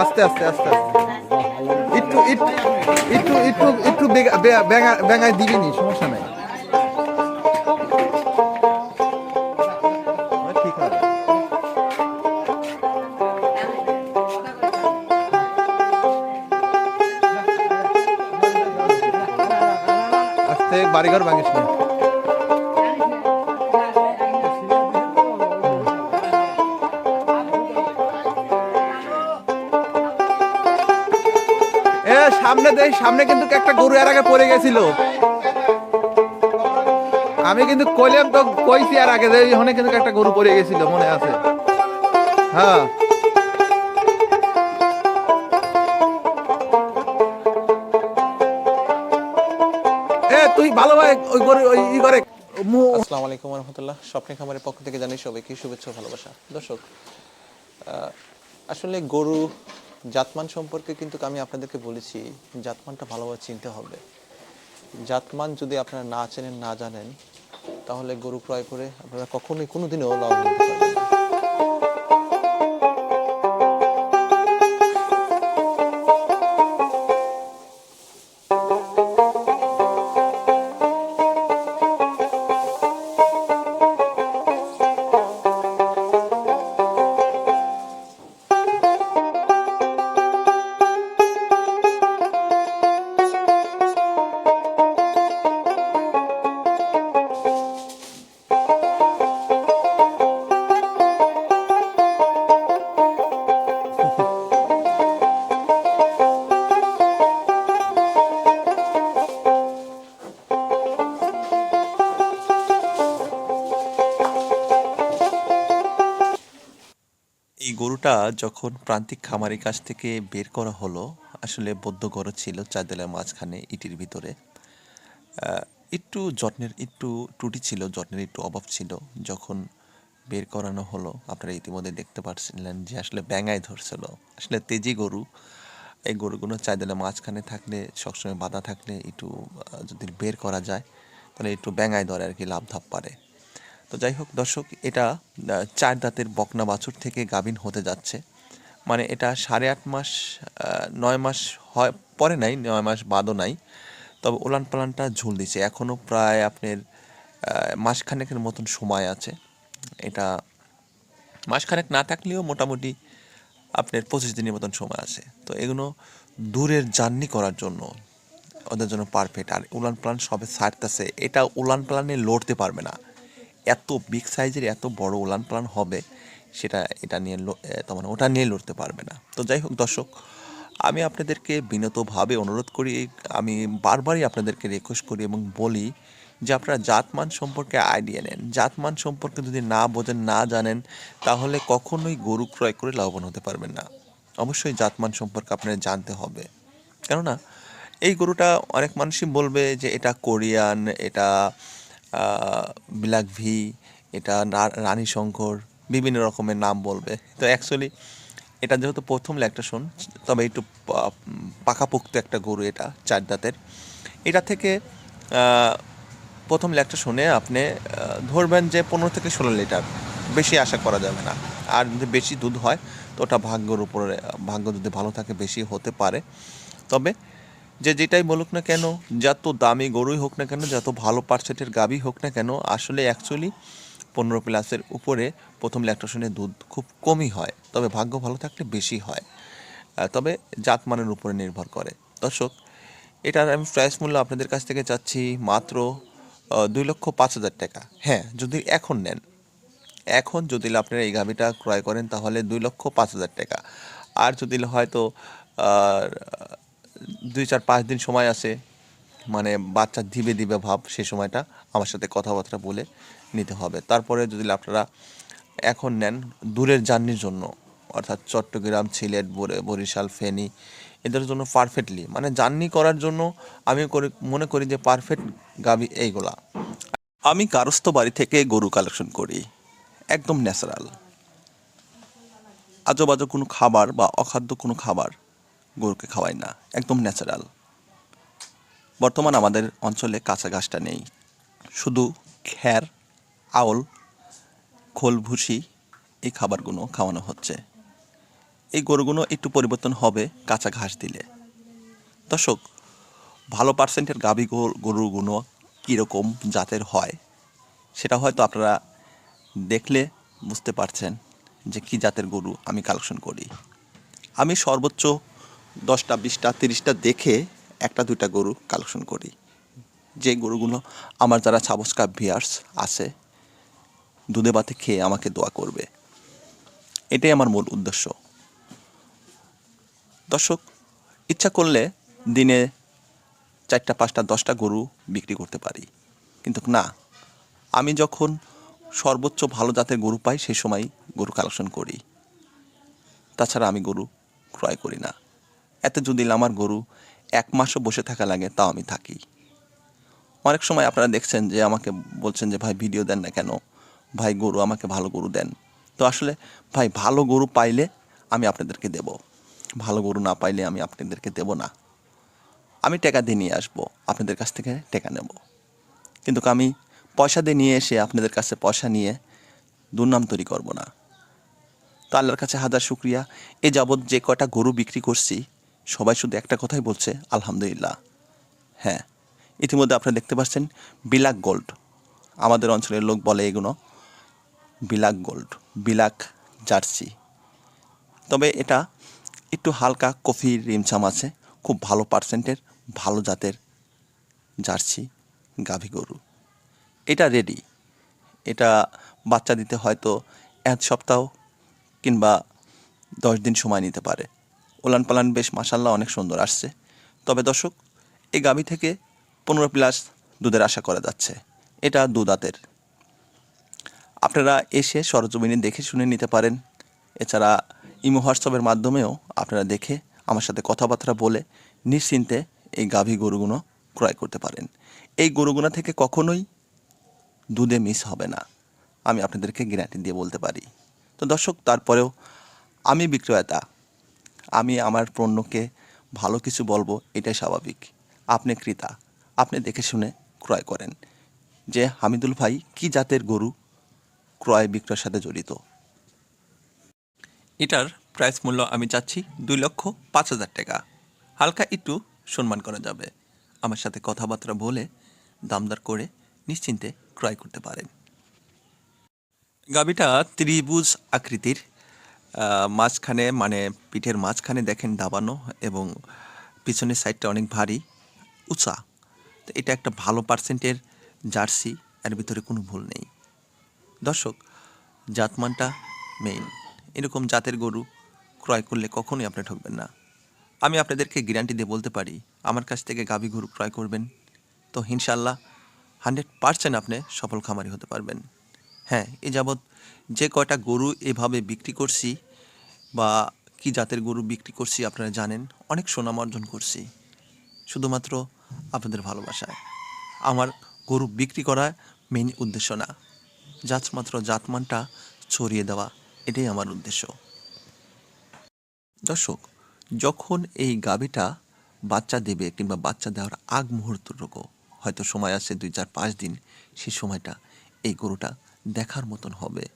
আস্তে আস্তে আস্তে আস্তে। একটু একটু একটু একটু একটু বেগা- বে- বেঙা- বেঙায় সমস্যা নাই। বাড়িঘর ভাঙিস না। এ, সামনে দেখ, সামনে কিন্তু একটা গরু এর আগে পড়ে গেছিল। আমি কিন্তু কইলাম তো, কইছি আর আগে যে ওখানে কিন্তু একটা গরু পড়ে গেছিল, মনে আছে। হ্যাঁ। তুই ওই গরু, ওই আসসালামু আলাইকুম রহমতুল্লাহ স্বপ্নে খামারের পক্ষ থেকে জানাই সবাইকে শুভেচ্ছা ভালোবাসা। দর্শক আসলে গরু জাতমান সম্পর্কে কিন্তু আমি আপনাদেরকে বলেছি, জাতমানটা ভালোভাবে চিনতে হবে। জাতমান যদি আপনারা না চেনেন, না জানেন, তাহলে গরু ক্রয় করে আপনারা কখনোই কোনোদিনও লাভ হতে পারবেন গরুটা যখন প্রান্তিক খামারের কাছ থেকে বের করা হলো, আসলে বদ্ধ গরু ছিল চার দেওয়ালের মাঝখানে ইটির ভিতরে। একটু যত্নের, একটু ত্রুটি ছিল, যত্নের একটু অভাব ছিল। যখন বের করানো হলো, আপনারা ইতিমধ্যে দেখতে পাচ্ছিলেন যে আসলে ব্যাঙায় ধরছিল। আসলে তেজি গরু, এই গরুগুলো চার দেওয়ালের মাঝখানে থাকলে, সবসময় বাধা থাকলে একটু যদি বের করা যায়, তাহলে একটু ব্যাঙায় ধরে আর কি লাভ ধাপ পারে তো যাই হোক, দর্শক, এটা চার দাঁতের বকনা বাছুর থেকে গাভিন হতে যাচ্ছে। মানে এটা সাড়ে আট মাস নয় মাস হয়, পরে নাই, নয় মাস বাদও নাই। তবে উলান পালানটা ঝুল দিছে এখনও প্রায় আপনার মাসখানেকের মতন সময় আছে। এটা মাসখানেক না থাকলেও মোটামুটি আপনার পঁচিশ দিনের মতন সময় আছে। তো এগুলো দূরের জার্নি করার জন্য ওদের জন্য পারফেক্ট আর উলান প্লান সবে ছাড়তেছে। এটা উলান প্লানে লড়তে পারবে না। এত বিগ সাইজের এত বড় উলান প্লান হবে, সেটা এটা নিয়ে মানে ওটা নিয়ে লড়তে পারবে না। তো যাই হোক দর্শক, আমি আপনাদেরকে বিনতভাবে অনুরোধ করি, আমি বারবারই আপনাদেরকে রিকোয়েস্ট করি এবং বলি যে আপনারা জাতমান সম্পর্কে আইডিয়া নেন। জাতমান সম্পর্কে যদি না বোঝেন, না জানেন, তাহলে কখনোই গরু ক্রয় করে লাভবান হতে পারবেন না। অবশ্যই জাতমান সম্পর্কে আপনার জানতে হবে। কেননা, এই গরুটা অনেক মানুষই বলবে যে এটা কোরিয়ান, এটা ব্ল্যাক ভি, এটা রানী শঙ্কর, বিভিন্ন রকমের নাম বলবে। তো অ্যাকচুয়ালি এটা যেহেতু প্রথম ল্যাকটেশন তবে একটু পাকাপোক্ত একটা গরু এটা, চার দাঁতের। এটা থেকে প্রথম ল্যাকটেশনে আপনি ধরবেন যে পনেরো থেকে ষোলো লিটার, বেশি আশা করা যাবে না। আর যদি বেশি দুধ হয়, তো ওটা ভাগ্যর উপরে, ভাগ্য যদি ভালো থাকে, বেশি হতে পারে। তবে যে যেটাই বলুক না কেন, যত দামি গরুই হোক না কেন, যত ভালো পার্সেন্টের গাবি হোক না কেন, আসলে অ্যাকচুয়ালি পনেরো প্লাসের উপরে প্রথম ল্যাকটেশনে দুধ খুব কমই হয়। তবে ভাগ্য ভালো থাকলে বেশি হয়। তবে জাতমানের উপরে নির্ভর করে। দর্শক, এটার আমি প্রাইস মূল্য আপনাদের কাছ থেকে চাচ্ছি মাত্র দুই লক্ষ পাঁচ হাজার টাকা। হ্যাঁ যদি এখন নেন, এখন যদি আপনারা এই গাভিটা ক্রয় করেন, তাহলে দুই লক্ষ পাঁচ হাজার টাকা। আর যদি হয়তো দুই চার পাঁচ দিন সময় আছে মানে বাচ্চা দিবে দিবে ভাব সে সময়টা আমার সাথে কথাবার্তা বলে নিতে হবে। তারপরে যদি আপনারা এখন নেন দূরের জার্নির জন্য, অর্থাৎ চট্টগ্রাম, সিলেট, বরে- বরিশাল, ফেনী, এদের জন্য পারফেক্টলি মানে জার্নি করার জন্য আমি করি, মনে করি যে পারফেক্ট গাবি এইগুলা। আমি কারস্থ বাড়ি থেকে গরু কালেকশন করি, একদম ন্যাচারাল আজোবাজো কোনো খাবার বা অখাদ্য কোনো খাবার গরুকে খাওয়াই না, একদম ন্যাচারাল। বর্তমান আমাদের অঞ্চলে কাঁচা ঘাসটা নেই। শুধু খ্যার আউল, খোল, ভুসি এই খাবারগুলো খাওয়ানো হচ্ছে। এই গরুগুলো একটু পরিবর্তন হবে কাঁচা ঘাস দিলে। দর্শক, ভালো পার্সেন্টের গাভী গরু- গরুগুলো কীরকম জাতের হয়, সেটা হয়তো আপনারা দেখলে বুঝতে পারছেন যে কী জাতের গরু আমি কালেকশন করি। আমি সর্বোচ্চ দশটা, বিশটা, তিরিশটা দেখে একটা, দুইটা গরু কালেকশন করি। যে গরুগুলো আমার যারা ছাবস্কা ভিয়ার্স আছে, দুধে ভাতে খেয়ে আমাকে দোয়া করবে। এটাই আমার মূল উদ্দেশ্য। দর্শক, ইচ্ছা করলে দিনে চারটা, পাঁচটা, দশটা গরু বিক্রি করতে পারি। কিন্তু না, আমি যখন সর্বোচ্চ ভালো জাতের গরু পাই, সেই সময় গরু কালেকশন করি। তাছাড়া আমি গরু ক্রয় করি না। এতে যদি আমার গরু এক মাসও বসে থাকা লাগে, তাও আমি থাকি। অনেক সময় আপনারা দেখছেন যে আমাকে বলছেন যে, ভাই, ভিডিও দেন না কেন? ভাই, গরু আমাকে ভালো গরু দেন। তো আসলে, ভাই, ভালো গরু পাইলে আমি আপনাদেরকে দেব। ভালো গরু না পাইলে আমি আপনাদেরকে দেব না। আমি টাকা দিয়ে নিয়ে আসব, আপনাদের কাছ থেকে টাকা নেব। কিন্তু আমি পয়সা দিয়ে নিয়ে এসে আপনাদের কাছে পয়সা নিয়ে দুর্নাম তৈরি করব না। তো আল্লাহর কাছে হাজার শুক্রিয়া। এ যাবৎ যে কটা গরু বিক্রি করছি সবাই শুধু একটা কথাই বলছে, আলহামদুলিল্লাহ। হ্যাঁ ইতিমধ্যে আপনারা দেখতে পাচ্ছেন বিলাক গোল্ড। আমাদের অঞ্চলের লোক বলে এগুলো বিলাক গোল্ড, বিলাক জার্সি। তবে এটা একটু হালকা কফি রিমছাম আছে, খুব ভালো পার্সেন্টের, ভালো জাতের জার্সি, গাভী গরু। এটা রেডি। এটা বাচ্চা দিতে হয়তো এক সপ্তাহ কিংবা দশ দিন সময় নিতে পারে। ওলান পালান বেশ মাসাল্লাহ অনেক সুন্দর আসছে। তবে দর্শক এই গাভী থেকে পনেরো প্লাস দুধের আশা করা যাচ্ছে। এটা দুদাতের আপনারা এসে সরজমিনে দেখে শুনে নিতে পারেন। এছাড়া ইমো হোয়াটসঅ্যাপের মাধ্যমেও আপনারা দেখে আমার সাথে কথাবার্তা বলে নিশ্চিন্তে এই গাভী গরুগুলো ক্রয় করতে পারেন। এই গরুগুলো থেকে কখনোই দুধে মিস হবে না। আমি আপনাদেরকে গ্যারান্টি দিয়ে বলতে পারি। তো দর্শক, তারপরেও আমি বিক্রয়তা আমি আমার পণ্যকে ভালো কিছু বলব, এটাই স্বাভাবিক। আপনি ক্রেতা, আপনি দেখে শুনে ক্রয় করেন। যে হামিদুল ভাই কি জাতের গরু ক্রয় বিক্রয়ের সাথে জড়িত? এটার প্রাইস মূল্য আমি চাচ্ছি দুই লক্ষ পাঁচ হাজার টাকা। হালকা একটু সম্মান করা যাবে। আমার সাথে কথাবার্তা বলে দামদার করে নিশ্চিন্তে ক্রয় করতে পারেন। গাবিটা ত্রিভুজ আকৃতির মাঝখানে মানে পিঠের মাঝখানে দেখেন দাবানো এবং পিছনের সাইডটা অনেক ভারী, উঁচা। তো এটা একটা ভালো পার্সেন্টের জার্সি এর ভিতরে কোনো ভুল নেই। দর্শক, জাতমানটা মেইন এরকম জাতের গরু ক্রয় করলে কখনোই আপনি ঠকবেন না। আমি আপনাদেরকে গ্যারান্টি দিয়ে বলতে পারি, আমার কাছ থেকে গাভী গরু ক্রয় করবেন, তো ইনশাল্লাহ হান্ড্রেড পার্সেন্ট আপনি সফল খামারি হতে পারবেন। হ্যাঁ এ যাবৎ যে কয়টা গরু এভাবে বিক্রি করছি বা কি জাতের গরু বিক্রি করছি আপনারা জানেন, অনেক সুনাম অর্জন করছি। শুধুমাত্র আপনাদের ভালোবাসায়। আমার গরু বিক্রি করা মেইন উদ্দেশ্য না। জাতমাত্র জাতমানটা ছড়িয়ে দেওয়া, এটাই আমার উদ্দেশ্য। দর্শক, যখন এই গাভীটা বাচ্চা দেবে কিংবা বাচ্চা দেওয়ার আগ মুহূর্তটুকু হয়তো সময় আছে দুই চার পাঁচ দিন, সেই সময়টা এই গরুটা দেখার মতন হবে।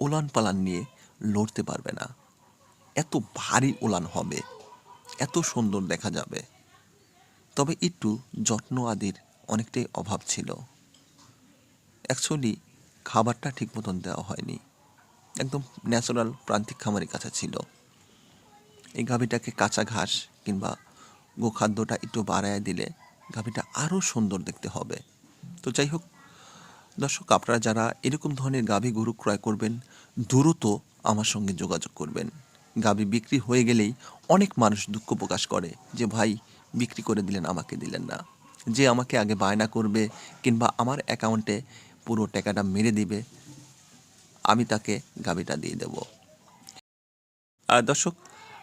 ওলান পালান নিয়ে লড়তে পারবে না। এত ভারী উলান হবে। এত সুন্দর দেখা যাবে। তবে একটু যত্ন আদির অনেকটাই অভাব ছিল। অ্যাকচুয়ালি খাবারটা ঠিক মতন দেওয়া হয়নি। একদম ন্যাচারাল প্রান্তিক খামারের কাছে ছিল। এই গাভীটাকে কাঁচা ঘাস কিংবা গোখাদ্যটা একটু বাড়ায় দিলে গাভীটা আরও সুন্দর দেখতে হবে। তো যাই হোক দর্শক, আপনারা যারা এরকম ধরনের গাভী গরু ক্রয় করবেন, দ্রুত আমার সঙ্গে যোগাযোগ করবেন। গাভী বিক্রি হয়ে গেলেই অনেক মানুষ দুঃখ প্রকাশ করে যে, ভাই, বিক্রি করে দিলেন, আমাকে দিলেন না। যে আমাকে আগে বায়না করবে কিংবা আমার অ্যাকাউন্টে পুরো টাকাটা মেরে দিবে, আমি তাকে গাভীটা দিয়ে দেব। আর দর্শক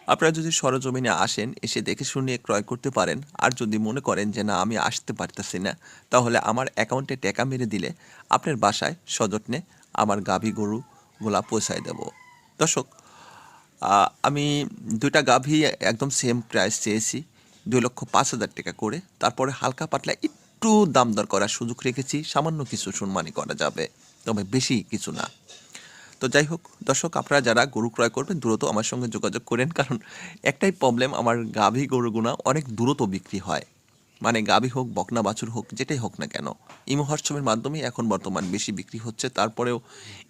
আপনারা যদি সরজমিনে আসেন, এসে দেখে শুনে ক্রয় করতে পারেন। আর যদি মনে করেন যে, না, আমি আসতে পারতেছি না, তাহলে আমার অ্যাকাউন্টে টাকা মেরে দিলে আপনার বাসায় সযত্নে আমার গাভী গরুগুলা পৌঁছায় দেব। দর্শক আমি দুইটা গাভী একদম সেম প্রাইস চেয়েছি, দুই লক্ষ পাঁচ হাজার টাকা করে। তারপরে হালকা পাতলা একটু দাম দর করার সুযোগ রেখেছি, সামান্য কিছু সম্মানই করা যাবে, তবে বেশি কিছু না। তো যাই হোক, দর্শক, আপনারা যারা গরু ক্রয় করবেন, দ্রুত আমার সঙ্গে যোগাযোগ করেন, কারণ একটাই প্রবলেম আমার গাভী গরুগুনা অনেক দ্রুত বিক্রি হয়। মানে গাভী হোক, বকনা বাছুর হোক, যেটাই হোক না কেন ইমো হোয়াটসঅ্যাপের মাধ্যমে এখন বর্তমান বেশি বিক্রি হচ্ছে। তারপরেও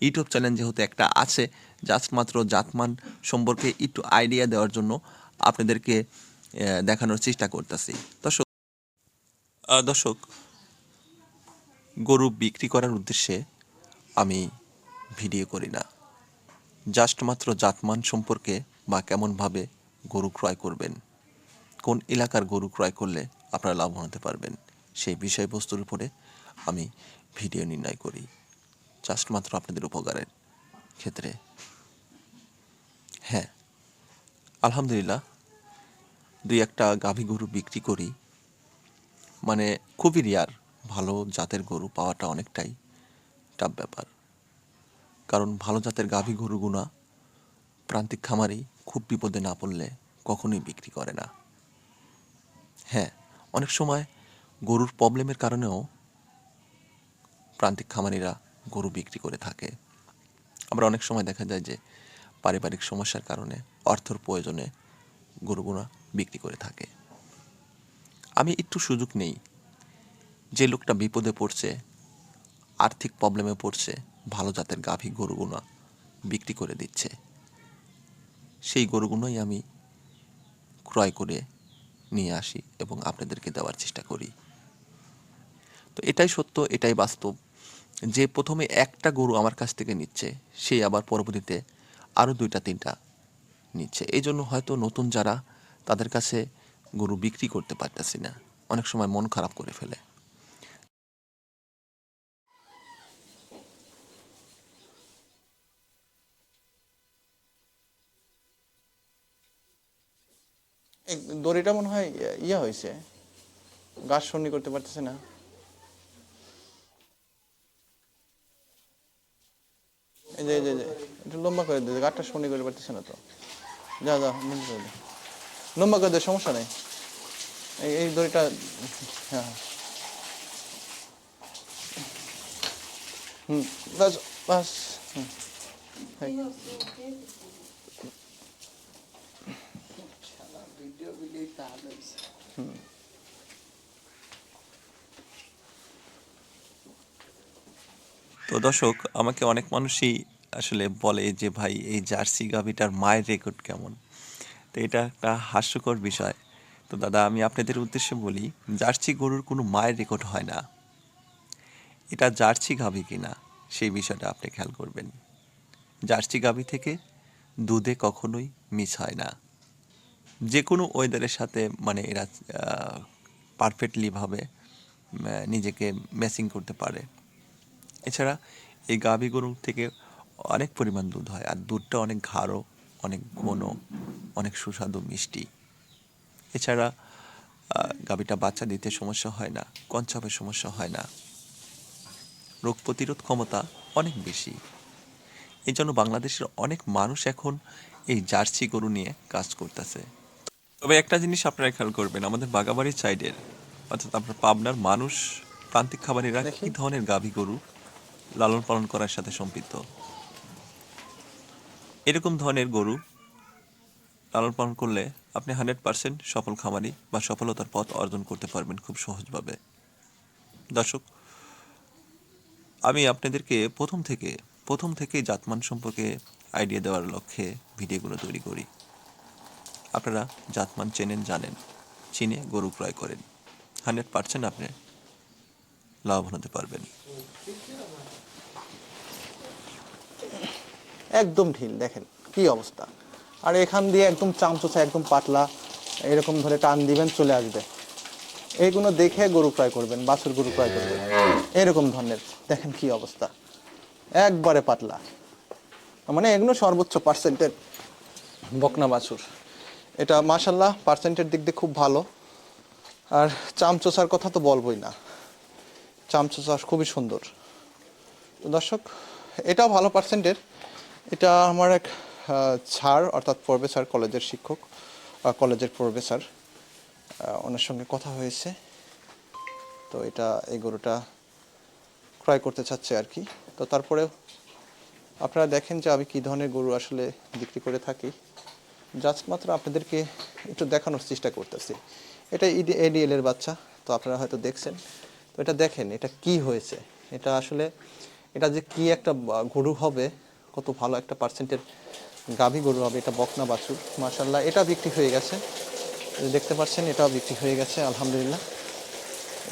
ইউটিউব চ্যানেল যেহেতু একটা আছে, জাস্ট মাত্র জাতমান সম্পর্কে একটু আইডিয়া দেওয়ার জন্য আপনাদেরকে দেখানোর চেষ্টা করতেছি। দর্শক দর্শক, গরু বিক্রি করার উদ্দেশ্যে আমি ভিডিও করি না। জাস্ট মাত্র জাতমান সম্পর্কে বা কেমনভাবে গরু ক্রয় করবেন, কোন এলাকার গরু ক্রয় করলে আপনারা লাভবান হতে পারবেন, সেই বিষয়বস্তুর উপরে আমি ভিডিও নির্ণয় করি। জাস্ট মাত্র আপনাদের উপকারের ক্ষেত্রে। হ্যাঁ আলহামদুলিল্লাহ, দুই একটা গাভী গরু বিক্রি করি। মানে খুবই রেয়ার ভালো জাতের গরু পাওয়াটা অনেকটাই টাফ ব্যাপার। কারণ ভালো জাতের গাভী গরুগুনা প্রান্তিক খামারি খুব বিপদে না পড়লে কখনোই বিক্রি করে না। হ্যাঁ অনেক সময় গরুর প্রবলেমের কারণেও প্রান্তিক খামারিরা গরু বিক্রি করে থাকে। আবার অনেক সময় দেখা যায় যে পারিবারিক সমস্যার কারণে, অর্থর প্রয়োজনে গরুগুনা বিক্রি করে থাকে। আমি একটু সুযোগ নেই। যে লোকটা বিপদে পড়ছে, আর্থিক প্রবলেমে পড়ছে ভালো জাতের গাভী গরুগুনা বিক্রি করে দিচ্ছে। সেই গরুগুলোই আমি ক্রয় করে নিয়ে আসি এবং আপনাদেরকে দেওয়ার চেষ্টা করি। তো এটাই সত্য, এটাই বাস্তব। যে প্রথমে একটা গরু আমার কাছ থেকে নিচ্ছে সেই আবার পরবর্তীতে আরও দুইটা, তিনটা নিচ্ছে। এই জন্য হয়তো নতুন যারা তাদের কাছে গরু বিক্রি করতে পারতেছি না। অনেক সময় মন খারাপ করে ফেলে। দড়িটা মনে হয় ইয়ে- হয়েছে। গাছ সন্নি করতে পারতেছে না। এই লম্বা করে দে, গাছটা সন্নি করতে পারতেছে না তো। যা যা লম্বা করে দে করে সমস্যা নেই। এই এই দড়িটা হ্যাঁ। হুম, বাস বাস, হুম। এই। তো দর্শক, আমাকে অনেক মানুষই আসলে বলে যে, ভাই, এই জার্সি গাভিটার মায়ের রেকর্ড কেমন? তো এটা একটা হাস্যকর বিষয়। তো দাদা, আমি আপনাদের উদ্দেশ্যে বলি, জার্সি গরুর কোনো মায়ের রেকর্ড হয় না। এটা জার্সি গাভি কিনা, সেই বিষয়টা আপনি খেয়াল করবেন। জার্সি গাভি থেকে দুধে কখনোই মিস হয় না। যে কোনো ওয়েদারের সাথে মানে এরা পারফেক্টলিভাবে নিজেকে ম্যাচিং করতে পারে। এছাড়া এই গাভী গরু থেকে অনেক পরিমাণ দুধ হয়, আর দুধটা অনেক ঘাড়ো অনেক ঘন, অনেক সুস্বাদু, মিষ্টি। এছাড়া গাভীটা বাচ্চা দিতে সমস্যা হয় না কঞ্চাপের সমস্যা হয় না। রোগ প্রতিরোধ ক্ষমতা অনেক বেশি। এই জন্য বাংলাদেশের অনেক মানুষ এখন এই জার্সি গরু নিয়ে কাজ করতেছে। তবে একটা জিনিস আপনারা খেয়াল করবেন আমাদের বাগাবাড়ির সাইডের অর্থাৎ আপনার পাবনার মানুষ প্রান্তিক খাবারেরা কি ধরনের গাভী গরু লালন পালন করার সাথে সম্পৃক্ত? এরকম ধরনের গরু লালন পালন করলে আপনি হান্ড্রেড পার্সেন্ট সফল খামারি বা সফলতার পথ অর্জন করতে পারবেন খুব সহজভাবে। দর্শক আমি আপনাদেরকে প্রথম থেকে প্রথম থেকে জাতমান সম্পর্কে আইডিয়া দেওয়ার লক্ষ্যে ভিডিওগুলো তৈরি করি। আপনারা জাতমান চেনেন, জানেন, চিনে গরু ক্রয় করেন। হান্ড্রেড পার্সেন্ট আপনি লাভবান হতে পারবেন। একদম ঢিল, দেখেন কি অবস্থা। আর এখান দিয়ে একদম চামচোচা, একদম পাতলা, এরকম ধরে টান দিবেন, চলে আসবে। এইগুলো দেখে গরু ক্রয় করবেন, বাছুর গরু ক্রয় করবেন। এরকম ধরনের, দেখেন কি অবস্থা। একবারে পাতলা। মানে এগুলো সর্বোচ্চ পার্সেন্টের বকনা বাছুর। এটা মাশাল্লাহ পার্সেন্টের দিক দিয়ে খুব ভালো। আর চামচোচার কথা তো বলবোই না। চামচোচা খুবই সুন্দর। তো দর্শক, এটাও ভালো পার্সেন্টের এটা আমার এক স্যার, অর্থাৎ প্রফেসর কলেজের শিক্ষক কলেজের প্রফেসর। ওনার সঙ্গে কথা হয়েছে। তো এটা এই গরুটা ক্রয় করতে চাচ্ছে আর কি। তো তারপরেও আপনারা দেখেন যে আমি কী ধরনের গরু আসলে বিক্রি করে থাকি। জাস্ট মাত্র আপনাদেরকে একটু দেখানোর চেষ্টা করতেছি। এটা ইডি এডিএল এর বাচ্চা, তো আপনারা হয়তো দেখছেন। তো এটা দেখেন, এটা কি হয়েছে? এটা আসলে, এটা যে কি একটা গরু হবে, কত ভালো একটা পার্সেন্টের গাভী গরু হবে, এটা বকনা বাছুর। মার্শাল্লাহ এটা বিক্রি হয়ে গেছে। দেখতে পাচ্ছেন, এটাও বিক্রি হয়ে গেছে, আলহামদুলিল্লাহ।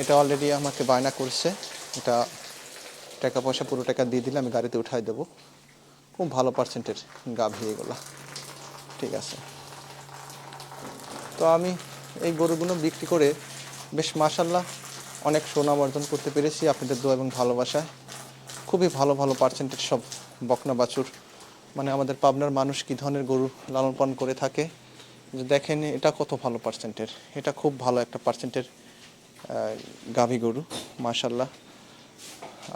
এটা অলরেডি আমাকে বায়না করছে। এটা টাকা পয়সা পুরো টাকা দিয়ে দিলে আমি গাড়িতে উঠাই দেবো। খুব ভালো পার্সেন্টের গাভী এগুলা। ঠিক আছে। তো আমি এই গরুগুলো বিক্রি করে বেশ মাসাল্লাহ অনেক সুনাম অর্জন করতে পেরেছি আপনাদের দোয়া এবং ভালোবাসায়। খুবই ভালো ভালো পার্সেন্টেজ সব বকনা বাছুর মানে আমাদের পাবনার মানুষ কী ধরনের গরু লালন পালন করে থাকে। যে দেখেন এটা কত ভালো পার্সেন্টের এটা খুব ভালো একটা পার্সেন্টের গাভী গরু মাশাল্লাহ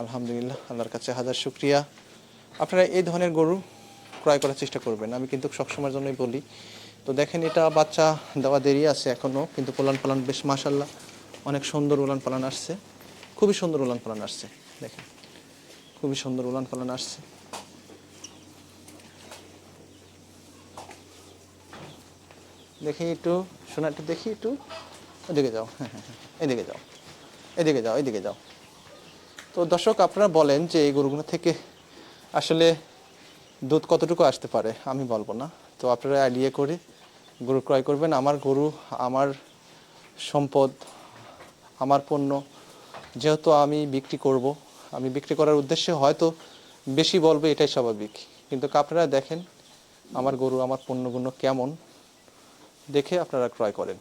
আলহামদুলিল্লাহ, আল্লাহর কাছে হাজার শুক্রিয়া। আপনারা এই ধরনের গরু ক্রয় করার চেষ্টা করবেন। আমি কিন্তু সবসময়ের জন্যই বলি। তো দেখেন এটা বাচ্চা দেওয়া দেরি আছে এখনও কিন্তু পোলান পালান বেশ মাশাল্লাহ অনেক সুন্দর উলান পালান আসছে। খুবই সুন্দর উলান পালান আসছে। দেখেন, খুবই সুন্দর উলান পালান আসছে। দেখি একটু, শোনা একটু দেখি একটু। এদিকে যাও হ্যাঁ হ্যাঁ হ্যাঁ এদিকে যাও এদিকে যাও এদিকে যাও। তো দর্শক, আপনারা বলেন যে এই গরুগুলো থেকে আসলে দুধ কতটুকু আসতে পারে, আমি বলব না। তো আপনারা আইডিয়া করে গরু ক্রয় করবেন। আমার গরু, আমার সম্পদ, আমার পণ্য যেহেতু আমি বিক্রি করব, আমি বিক্রি করার উদ্দেশ্যে হয়তো বেশি বলবে, এটাই স্বাভাবিক। কিন্তু আপনারা দেখেন, আমার গরু, আমার পণ্যগুলো কেমন, দেখে আপনারা ক্রয় করেন।